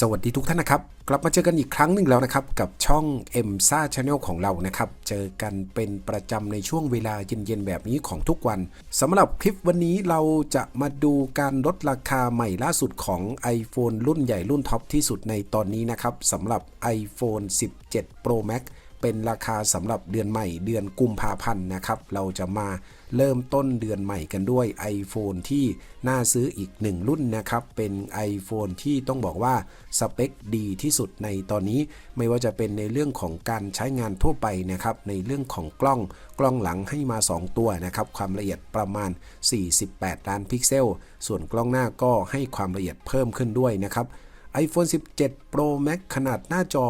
สวัสดีทุกท่านนะครับ กลับมาเจอกันอีกครั้งหนึ่งแล้วนะครับ กับช่อง m s a Channel ของเรานะครับ เจอกันเป็นประจำในช่วงเวลาเย็นๆแบบนี้ของทุกวันสำหรับคลิปวันนี้เราจะมาดูการลดราคาใหม่ล่าสุดของ iPhone รุ่นใหญ่รุ่นท็อปที่สุดในตอนนี้นะครับสำหรับ iPhone 17 Pro Max เป็นราคาสำหรับเดือนใหม่เดือนกุมภาพันธ์นะครับ เราจะมาเริ่มต้นเดือนใหม่กันด้วย iPhone ที่น่าซื้ออีกหนึ่งรุ่นนะครับ เป็น iPhone ที่ต้องบอกว่าสเปคดีที่สุดในตอนนี้ ไม่ว่าจะเป็นในเรื่องของการใช้งานทั่วไปนะครับ ในเรื่องของกล้องกล้องหลังให้มา 2 ตัวนะครับ ความละเอียดประมาณ 48 ล้านพิกเซล ส่วนกล้องหน้าก็ให้ความละเอียดเพิ่มขึ้นด้วยนะครับ iPhone 17 Pro Max ขนาดหน้าจอ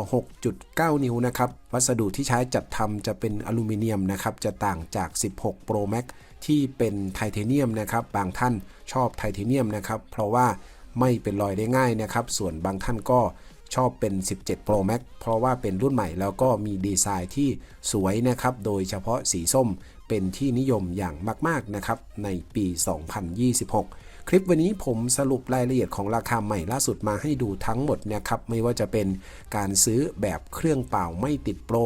6.9 นิ้วนะครับ วัสดุที่ใช้จัดทำจะเป็นอลูมิเนียมนะครับ จะต่างจาก 16 Pro Max ที่เป็นไทเทเนียมนะครับ บางท่านชอบไทเทเนียมนะครับ เพราะว่าไม่เป็นรอยได้ง่ายนะครับ ส่วนบางท่านก็ชอบเป็น 17 Pro Max เพราะว่าเป็นรุ่นใหม่แล้วก็มีดีไซน์ที่สวยนะครับ โดยเฉพาะสีส้มเป็นที่นิยมอย่างมาก ๆ นะครับ ในปี 2026 คลิปวันนี้ผมสรุปรายละเอียดของราคาใหม่ล่าสุดมาให้ดูทั้งหมดนะครับไม่ว่าจะเป็นการซื้อแบบเครื่องเปล่าไม่ติดโปร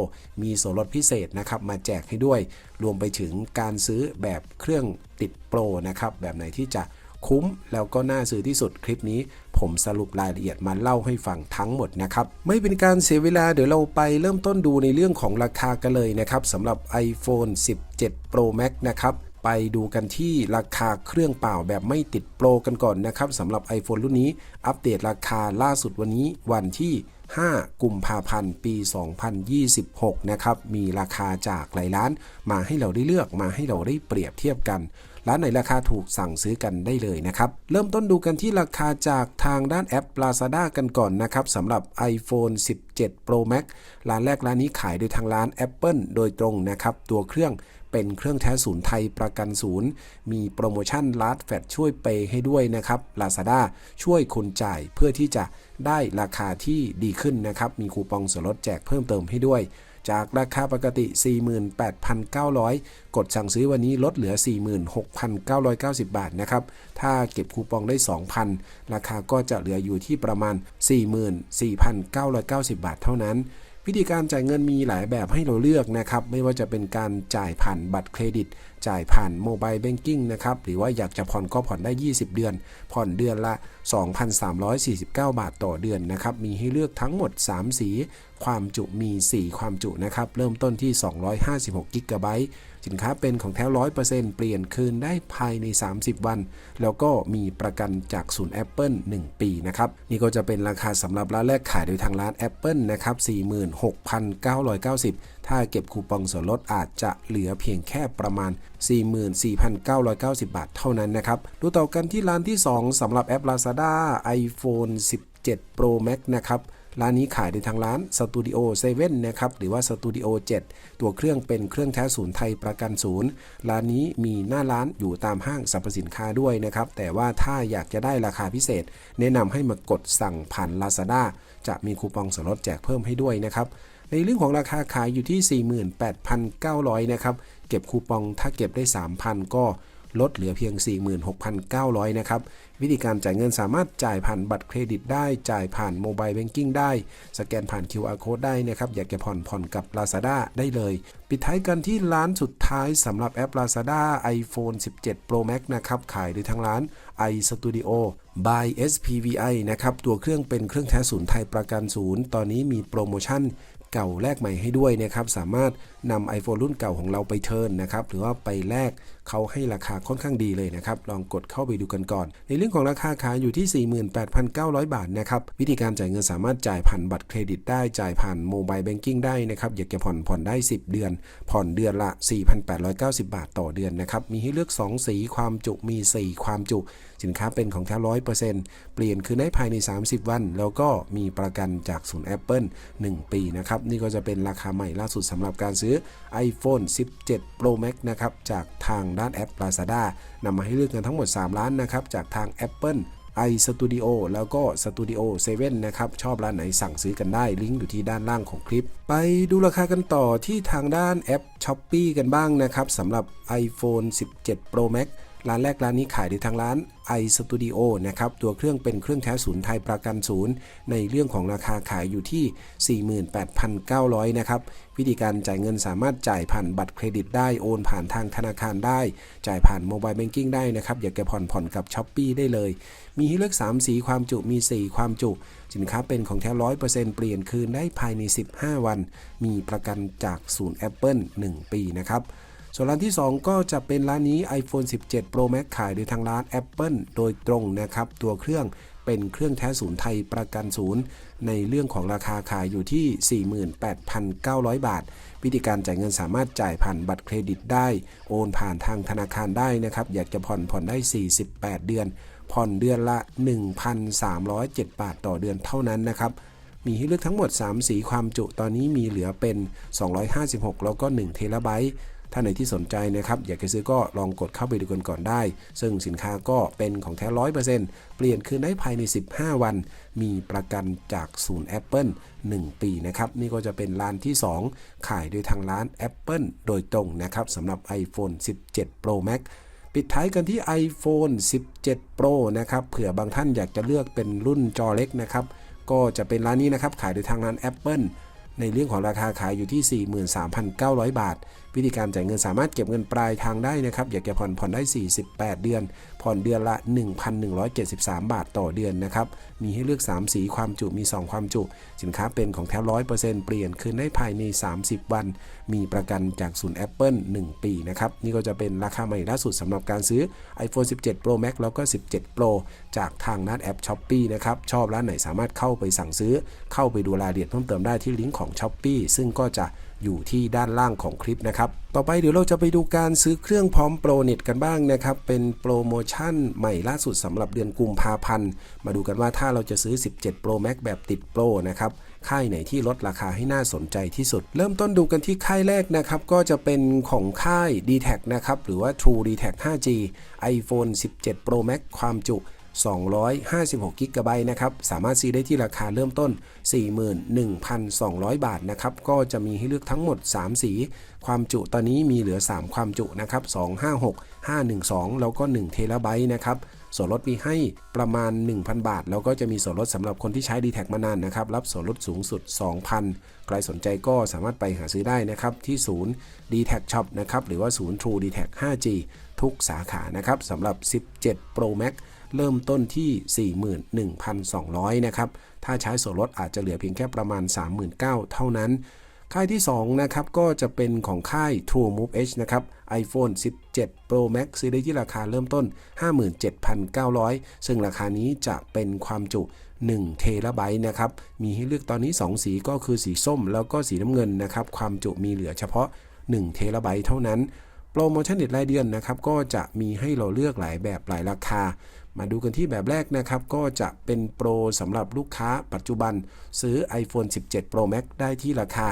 มีส่วนลดพิเศษนะครับมาแจกให้ด้วย รวมไปถึงการซื้อแบบเครื่องติดโปรนะครับแบบไหนที่จะคุ้มแล้วก็น่าซื้อที่สุดคลิปนี้ ผมสรุปรายละเอียดมาเล่าให้ฟังทั้งหมดนะครับ ไม่เป็นการเสียเวลาเดี๋ยวเราไปเริ่มต้นดูในเรื่องของราคากันเลยนะครับสำหรับ iPhone 17 Pro Max นะครับ ไปดูกันที่ราคาเครื่องเปล่าแบบไม่ติดโปรกันก่อนนะครับสำหรับ iPhone รุ่นนี้ อัปเดตราคาล่าสุดวันนี้วันที่ 5 กุมภาพันธ์ ปี 2026 นะครับ มีราคาจากหลายร้าน มาให้เราได้เลือกมาให้เราได้เปรียบเทียบกัน ร้านไหนราคาถูกสั่งซื้อกันได้เลยนะครับ เริ่มต้นดูกันที่ราคาจากทางด้านแอป Lazada กันก่อนนะครับสำหรับ iPhone 17 Pro Max ร้านแรกร้านนี้ขายโดยทางร้าน Apple โดยตรงนะครับตัวเครื่อง เป็นเครื่องแท้ศูนย์ไทยประกันศูนย์ มีโปรโมชั่นลาดแฟดช่วยเปย์ให้ด้วยนะครับ Lazada ช่วยคุณจ่ายเพื่อที่จะได้ราคาที่ดีขึ้นนะครับ มีคูปองส่วนลดแจกเพิ่มเติมให้ด้วย จากราคาปกติ 48,900 กดสั่งซื้อวันนี้ลดเหลือ 46,990 บาทนะครับ ถ้าเก็บคูปองได้ 2,000 ราคาก็จะเหลืออยู่ที่ประมาณ 44,990 บาทเท่านั้น วิธีการจ่ายเงินมีหลายแบบให้เราเลือกนะครับไม่ว่าจะเป็นการจ่ายผ่านบัตรเครดิต จ่ายผ่านโมบายแบงกิ้งนะครับหรือว่าอยากจะผ่อนก็ผ่อนได้ 20 เดือน ผ่อนเดือนละ 2,349 บาทต่อเดือนนะครับมีให้เลือกทั้งหมด 3 สี ความจุมี 4 ความจุนะครับ เริ่มต้นที่ 256กิกะไบต์สินค้าเป็นของแท้ร้อยเปอร์เซ็นต์เปลี่ยนคืนได้ภายใน 30 วัน แล้วก็มีประกันจากศูนย์ Apple 1 ปีนะครับ นี่ก็จะเป็นราคาสำหรับร้านแรกขายโดยทางร้าน Apple นะครับ 46,990 ถ้าเก็บคูปองส่วนลดอาจจะเหลือเพียงแค่ประมาณ 44,990 บาทเท่านั้นนะครับ ดูต่อกันที่ร้านที่ 2สำหรับแอป Lazada iPhone 17 Pro Max นะครับ ร้านนี้ขายโดยทางร้าน Studio 7 นะครับ หรือว่า Studio 7 ตัวเครื่องเป็นเครื่องแท้ศูนย์ไทยประกันศูนย์ ร้านนี้มีหน้าร้านอยู่ตามห้างสรรพสินค้าด้วยนะครับ แต่ว่าถ้าอยากจะได้ราคาพิเศษ แนะนำให้มากดสั่งผ่าน Lazada จะมีคูปองส่วนลดแจกเพิ่มให้ด้วยนะครับในเรื่องของราคาขายอยู่ที่ 48,900 นะครับ เก็บคูปองถ้าเก็บได้ 3,000 ก็ ลดเหลือเพียง 46,900 นะครับ วิธีการจ่ายเงินสามารถจ่ายผ่านบัตรเครดิตได้ จ่ายผ่านโมบายแบงกิ้งได้ สแกนผ่าน QR code ได้นะครับ อยากจะผ่อนผ่อนกับ Lazada ได้เลย ปิดท้ายกันที่ร้านสุดท้ายสำหรับแอป Lazada iPhone 17 Pro Max นะครับ ขายโดยทางร้าน iStudio by SPVI นะครับ ตัวเครื่องเป็นเครื่องแท้ศูนย์ไทยประกันศูนย์ ตอนนี้มีโปรโมชั่นเก่าแลกใหม่ให้ด้วยนะครับ สามารถนำ iPhone รุ่นเก่าของเราไปเทิร์นนะครับหรือว่าไปแลกเขาให้ราคาค่อนข้างดีเลยนะครับลองกดเข้าไปดูกันก่อน ในเรื่องของราคาขายอยู่ที่ 48,900 บาทนะครับวิธีการจ่ายเงินสามารถจ่ายผ่านบัตรเครดิตได้จ่ายผ่านโมบายแบงกิ้งได้นะครับอยากจะผ่อนผ่อนได้ 10 เดือน ผ่อนเดือนละ 4,890 บาทต่อเดือนนะครับมีให้เลือก 2 สีความจุมี 4 ความจุ สินค้าเป็นของแท้ร้อยเปอร์เซ็นต์เปลี่ยนคืนได้ภายใน 30 วัน แล้วก็มีประกันจากศูนย์ Apple 1 ปีนะครับนี่ก็จะเป็นราคาใหม่ล่าสุดสำหรับการซื้อ iPhone 17 Pro Max นะครับจากทางด้านแอป Lazada นำมาให้เลือกกันทั้งหมด 3 ร้านนะครับจากทาง Apple iStudio แล้วก็ Studio 7 นะครับ ชอบร้านไหนสั่งซื้อกันได้ลิงก์อยู่ที่ด้านล่างของคลิป ไปดูราคากันต่อที่ทางด้านแอป s h o p e e กันบ้างนะครับสำหรับ iPhone 17 Pro Max ร้านแรกร้านนี้ขายโดยทางร้าน i Studio นะครับ ตัวเครื่องเป็นเครื่องแท้ศูนย์ไทยประกันศูนย์ ในเรื่องของราคาขายอยู่ที่ 48,900 นะครับ วิธีการจ่ายเงินสามารถจ่ายผ่านบัตรเครดิตได้ โอนผ่านทางธนาคารได้ จ่ายผ่านโมบายแบงกิ้งได้นะครับ อยากจะผ่อนผ่อนกับ s h อ p e e ได้เลย มีให้เลือก 3 สีความจุ มี 4 ความจุ สินค้าเป็นของแท้ร้อยเปอร์เซ็นต์เปลี่ยนคืนได้ภายใน 15 วัน มีประกันจากศูนย์ Apple 1 ปีนะครับ ส่วนร้านที่ 2 ก็จะเป็นร้านนี้ iPhone 17 Pro Max ขายโดยทางร้าน Apple โดยตรงนะครับ ตัวเครื่องเป็นเครื่องแท้ศูนย์ไทยประกันศูนย์ ในเรื่องของราคาขายอยู่ที่ 48,900 บาท วิธีการจ่ายเงินสามารถจ่ายผ่านบัตรเครดิตได้ โอนผ่านทางธนาคารได้นะครับ อยากจะผ่อนผ่อนได้ 48 เดือน ผ่อนเดือนละ 1,307 บาทต่อเดือนเท่านั้นนะครับมีให้เลือกทั้งหมด 3 สีความจุตอนนี้มีเหลือเป็น 256 แล้วก็1เทราไบต์ ถ้าไหนที่สนใจนะครับ อยากจะซื้อก็ลองกดเข้าไปดูกันก่อนได้ ซึ่งสินค้าก็เป็นของแท้ร้อยเปอร์เซ็นต์เปลี่ยนคืนได้ภายใน 15 วัน มีประกันจากศูนย์ Apple 1 ปีนะครับ นี่ก็จะเป็นร้านที่ 2 ขายโดยทางร้าน Apple โดยตรงนะครับสำหรับ iPhone 17 Pro Max ปิดท้ายกันที่ iPhone 17 Pro นะครับ เผื่อบางท่านอยากจะเลือกเป็นรุ่นจอเล็กนะครับ ก็จะเป็นร้านนี้นะครับ ขายโดยทางร้าน Apple ในเรื่องของราคาขายอยู่ที่ 43,900 บาทวิธีการจ่ายเงินสามารถเก็บเงินปลายทางได้นะครับ อยากจะผ่อนผ่อนได้ 48 เดือน ผ่อนเดือนละ 1,173 บาทต่อเดือนนะครับ มีให้เลือก 3 สีความจุ มี 2 ความจุ สินค้าเป็นของแท้ร้อยเปอร์เซ็นต์เปลี่ยนคืนได้ภายใน 30 วัน มีประกันจากศูนย์ Apple 1 ปีนะครับ นี่ก็จะเป็นราคาใหม่ล่าสุดสำหรับการซื้อ iPhone 17 Pro Max แล้วก็ 17 Pro จากทางนัดแอป s h อ p e e นะครับ ชอบร้านไหนสามารถเข้าไปสั่งซื้อ เข้าไปดูรายละเอียดเพิ่มเติมได้ที่ลิงก์ของ s h อ p e e ซึ่งก็จะ อยู่ที่ด้านล่างของคลิปนะครับ ต่อไปเดี๋ยวเราจะไปดูการซื้อเครื่องพร้อมโปรเน็ตกันบ้างนะครับ เป็นโปรโมชั่นใหม่ล่าสุดสำหรับเดือนกุมภาพันธ์ มาดูกันว่าถ้าเราจะซื้อ 17 Pro Max แบบติดโปรนะครับค่ายไหนที่ลดราคาให้น่าสนใจที่สุด เริ่มต้นดูกันที่ค่ายแรกนะครับ ก็จะเป็นของค่าย d t แทนะครับ หรือว่า True d t แท 5G iPhone 17 Pro Max ความจุ 256กิกะไบต์นะครับ สามารถซื้อได้ที่ราคาเริ่มต้น 41,200 บาทนะครับ ก็จะมีให้เลือกทั้งหมด 3 สี ความจุตอนนี้มีเหลือ 3 ความจุนะครับ 256 512 แล้วก็1เทราไบต์นะครับ ส่วนลดมีให้ประมาณ 1,000 บาท แล้วก็จะมีส่วนลดสำหรับคนที่ใช้ d t แทมานานนะครับ รับส่วนลดสูงสุด 2,000 ใครสนใจก็สามารถไปหาซื้อได้นะครับ ที่ศูนย์ d t แท Shop นะครับ หรือว่าศูนย์ True d t แท 5G ทุกสาขานะครับสำหรับ 17 Pro Max เริ่มต้นที่ 41,200 นะครับ ถ้าใช้ส่วนลดอาจจะเหลือเพียงแค่ประมาณ 39,000 เท่านั้น ค่ายที่ 2 นะครับ ก็จะเป็นของค่าย True Move H นะครับ iPhone 17 Pro Max ซื้อได้ที่ราคาเริ่มต้น 57,900 ซึ่งราคานี้จะเป็นความจุ1เทราไบต์นะครับ มีให้เลือกตอนนี้ 2 สีก็คือสีส้มแล้วก็สีน้ำเงินนะครับ ความจุมีเหลือเฉพาะ1เทราไบต์เท่านั้น โปรโมชั่นเด็ดรายเดือนนะครับ ก็จะมีให้เราเลือกหลายแบบหลายราคา มาดูกันที่แบบแรกนะครับ ก็จะเป็นโปรสำหรับลูกค้าปัจจุบัน ซื้อ iPhone 17 Pro Max ได้ที่ราคา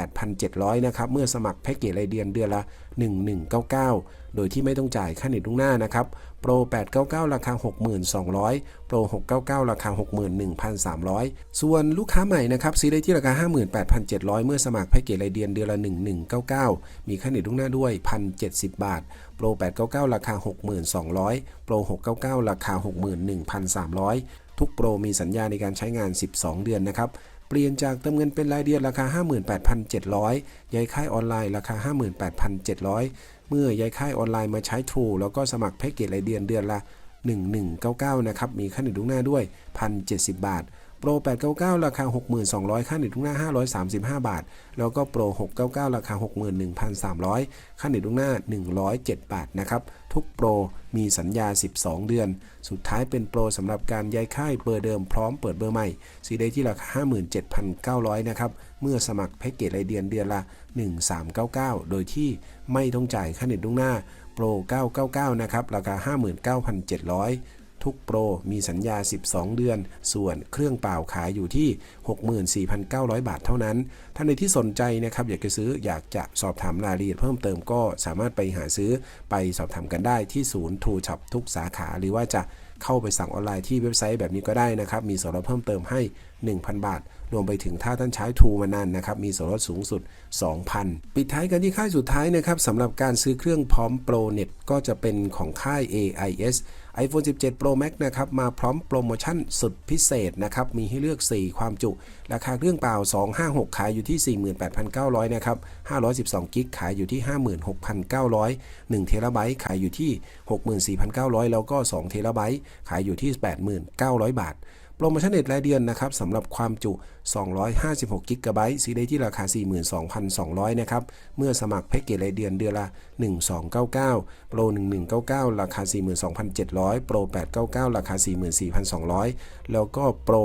58,700 นะครับ เมื่อสมัครแพ็กเกจรายเดือนเดือนละ 1199 โดยที่ไม่ต้องจ่ายค่าเน็ตล่วงหน้านะครับ โปร 899 ราคา 62,200 โปร 699 ราคา 61,300 ส่วนลูกค้าใหม่นะครับซื้อได้ที่ราคา 58,700 เมื่อสมัครแพ็กเกจรายเดือนเดือนละ 1199 มีค่าเน็ตล่วงหน้าด้วย 1,070 บาท โปร 899 ราคา 62,200 โปร 699 ราคา 61,300 ทุกโปรมีสัญญาในการใช้งาน 12 เดือนนะครับ เปลี่ยนจากเติมเงินเป็นรายเดือนราคา 58,700 ย้ายค่ายออนไลน์ราคา 58,700 เมื่อย้ายค่ายออนไลน์มาใช้ True แล้วก็สมัครแพ็กเกจรายเดือนเดือนละ 1199 นะครับ มีค่าเน็ตล่วงหน้าด้วย 1,070 บาท โปร 899 ราคา 6,200 ค่าเน็ตล่วงหน้า 535 บาท แล้วก็โปร 699 ราคา 61,300 ค่าเน็ตล่วงหน้า 107 บาทนะครับ ทุกโปรมีสัญญา 12 เดือน สุดท้ายเป็นโปรสำหรับการย้ายค่ายเบอร์เดิมพร้อมเปิดเบอร์ใหม่ซีได้ที่ราคา 57,900 นะครับ เมื่อสมัครแพ็กเกจรายเดือนเดือนละ 1399 โดยที่ไม่ต้องจ่ายค่าเน็ตล่วงหน้าโปร 999 นะครับ ราคา 59,700 ทุกโปรมีสัญญา 12 เดือน ส่วนเครื่องเปล่าขายอยู่ที่ 64,900 บาทเท่านั้น ท่านใดที่สนใจนะครับ อยากจะซื้ออยากจะสอบถามรายละเอียดเพิ่มเติมก็สามารถไปหาซื้อไปสอบถามกันได้ที่ศูนย์ทูช็อปทุกสาขาหรือว่าจะเข้าไปสั่งออนไลน์ที่เว็บไซต์แบบนี้ก็ได้นะครับ มีส่วนลดเพิ่มเติมให้ 1,000 บาท รวมไปถึงถ้าท่านใช้ทูมานานนะครับ มีส่วนลดสูงสุด 2,000 ปิดท้ายกันที่ค่ายสุดท้ายนะครับสำหรับการซื้อเครื่องพร้อมโปรเน็ตก็จะเป็นของค่าย AIS iPhone 17 Pro Max นะครับ มาพร้อมโปรโมชั่นสุดพิเศษนะครับ มีให้เลือก 4 ความจุ ราคาเครื่องเปล่า 256 ขายอยู่ที่ 48,900 นะครับ 512 กิกขายอยู่ที่ 56,900 1 เทราไบต์ขายอยู่ที่ 64,900 แล้วก็ 2 เทราไบต์ขายอยู่ที่ 89,000 บาท โปรโมชั่นเน็ตรายเดือนนะครับสำหรับความจุ 256กิกะไบต์ซื้อได้ที่ราคา 42,200 นะครับ เมื่อสมัครแพ็กเกจรายเดือนเดือนละ 1299 โปร 1199 ราคา 42,700 โปร 899 ราคา 44,200 แล้วก็โปร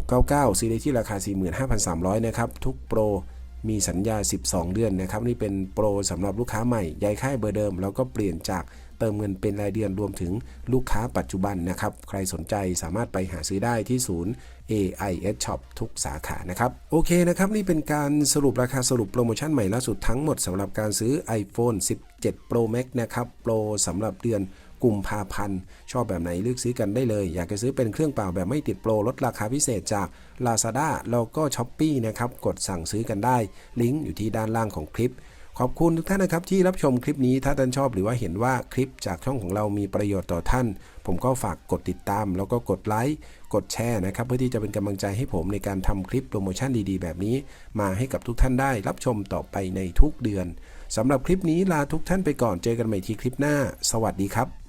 699 ซื้อได้ที่ราคา 45,300 นะครับ ทุกโปรมีสัญญา 12 เดือนนะครับ นี่เป็นโปรสำหรับลูกค้าใหม่ย้ายค่ายเบอร์เดิม แล้วก็เปลี่ยนจาก เติมเงินเป็นรายเดือนรวมถึงลูกค้าปัจจุบันนะครับ ใครสนใจสามารถไปหาซื้อได้ที่ศูนย์ AIS Shop ทุกสาขานะครับ โอเคนะครับ นี่เป็นการสรุปราคาสรุปโปรโมชั่นใหม่ล่าสุดทั้งหมดสำหรับการซื้อ iPhone 17 Pro Max นะครับโปรสำหรับเดือนกุมภาพันธ์ชอบแบบไหนเลือกซื้อกันได้เลย อยากจะซื้อเป็นเครื่องเปล่าแบบไม่ติดโปรลดราคาพิเศษจาก Lazada แล้วก็ s h อ p e e นะครับกดสั่งซื้อกันได้ ลิงก์อยู่ที่ด้านล่างของคลิป ขอบคุณทุกท่านนะครับที่รับชมคลิปนี้ถ้าท่านชอบหรือว่าเห็นว่าคลิปจากช่องของเรามีประโยชน์ต่อท่าน ผมก็ฝากกดติดตาม แล้วก็กดไลค์กดแชร์นะครับเพื่อที่จะเป็นกำลังใจให้ผมในการทำคลิปโปรโมชั่นดีๆ แบบนี้ มาให้กับทุกท่านได้รับชมต่อไปในทุกเดือนสำหรับคลิปนี้ลาทุกท่านไปก่อนเจอกันใหม่ที่คลิปหน้า สวัสดีครับ